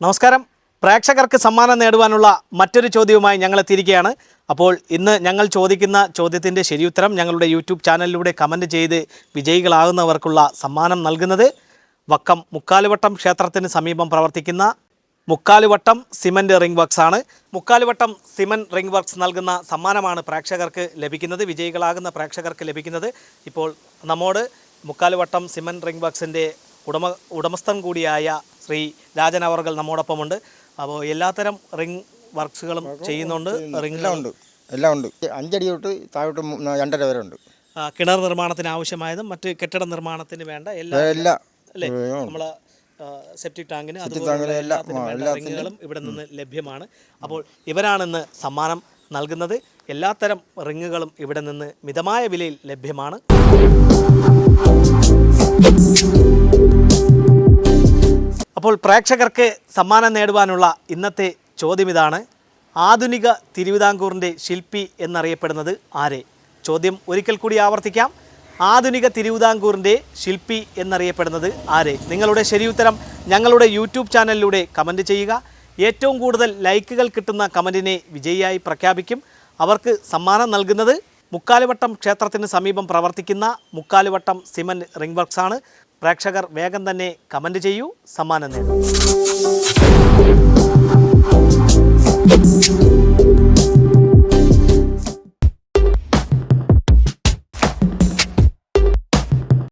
നമസ്കാരം. പ്രേക്ഷകർക്ക് സമ്മാനം നേടുവാനുള്ള മറ്റൊരു ചോദ്യവുമായി ഞങ്ങൾ എത്തിയിരിക്കുകയാണ് അപ്പോൾ ഇന്ന് ഞങ്ങൾ ചോദിക്കുന്ന ചോദ്യത്തിന്റെ ശരിയുത്തരം ഞങ്ങളുടെ യൂട്യൂബ് ചാനലിലൂടെ കമന്റ് ചെയ്ത് വിജയികളാകുന്നവർക്കുള്ള സമ്മാനം നൽകുന്നത് വക്കം മുക്കാലുവട്ടം ക്ഷേത്രത്തിന് സമീപം പ്രവർത്തിക്കുന്ന മുക്കാലുവട്ടം സിമന്റ് റിംഗ് വർക്ക്സ് ആണ്. മുക്കാലുവട്ടം സിമന്റ് റിംഗ് വർക്ക്സ് നൽകുന്ന സമ്മാനമാണ് പ്രേക്ഷകർക്ക് ലഭിക്കുന്നത് വിജയികളാകുന്ന പ്രേക്ഷകർക്ക് ലഭിക്കുന്നത്. ഇപ്പോൾ നമ്മോട് മുക്കാലുവട്ടം സിമന്റ് റിംഗ് വർക്ക്സിന്റെ ഉടമ ഉടമസ്ഥൻ കൂടിയായ ശ്രീ രാജൻ അവർകൾ നമ്മോടൊപ്പമുണ്ട്. അപ്പോൾ എല്ലാത്തരം റിംഗ് വർക്ക്സുകളും ചെയ്യുന്നുണ്ട്. റിംഗ് എല്ലാം ഉണ്ട്. എല്ലാം ഉണ്ട്. അഞ്ചടി തൊട്ട് താഴോട്ട് മു- രണ്ടര വരെ ഉണ്ട്. ആ, കിണർ നിർമ്മാണത്തിന് ആവശ്യമായതും മറ്റ് കെട്ടിട നിർമ്മാണത്തിന് വേണ്ട എല്ലാ എല്ലാ അല്ലേ? ഉം. സെപ്റ്റിക് ടാങ്കിന് അതുപോലെ എല്ലാ- എല്ലാത്തിനും ആ, എല്ലാത്തിനും റിങ്ങുകളും ഇവിടെ നിന്ന് ലഭ്യമാണ്. അപ്പോൾ ഇവരാണിന്ന് സമ്മാനം നൽകുന്നത്. എല്ലാത്തരം റിങ്ങുകളും ഇവിടെ നിന്ന് മിതമായ വിലയിൽ ലഭ്യമാണ്. അപ്പോൾ പ്രേക്ഷകർക്ക് സമ്മാനം നേടുവാനുള്ള ഇന്നത്തെ ചോദ്യം ഇതാണ്. ആധുനിക തിരുവിതാംകൂറിന്റെ ശില്പി എന്നറിയപ്പെടുന്നത് ആരെ? ചോദ്യം ഒരിക്കൽ കൂടി ആവർത്തിക്കാം. ആധുനിക തിരുവിതാംകൂറിന്റെ ശില്പി എന്നറിയപ്പെടുന്നത് ആരെ? നിങ്ങളുടെ ശരിയുത്തരം ഞങ്ങളുടെ യൂട്യൂബ് ചാനലിലൂടെ കമന്റ് ചെയ്യുക. ഏറ്റവും കൂടുതൽ ലൈക്കുകൾ കിട്ടുന്ന കമന്റിനെ വിജയിയായി പ്രഖ്യാപിക്കും. അവർക്ക് സമ്മാനം നൽകുന്നത് മുക്കാലുവട്ടം ക്ഷേത്രത്തിന് സമീപം പ്രവർത്തിക്കുന്ന മുക്കാലുവട്ടം സിമന്റ് റിംഗ് വർക്ക്സാണ്. പ്രേക്ഷകർ വേഗം തന്നെ കമന്റ് ചെയ്യൂ. സമ്മാനം നേടും.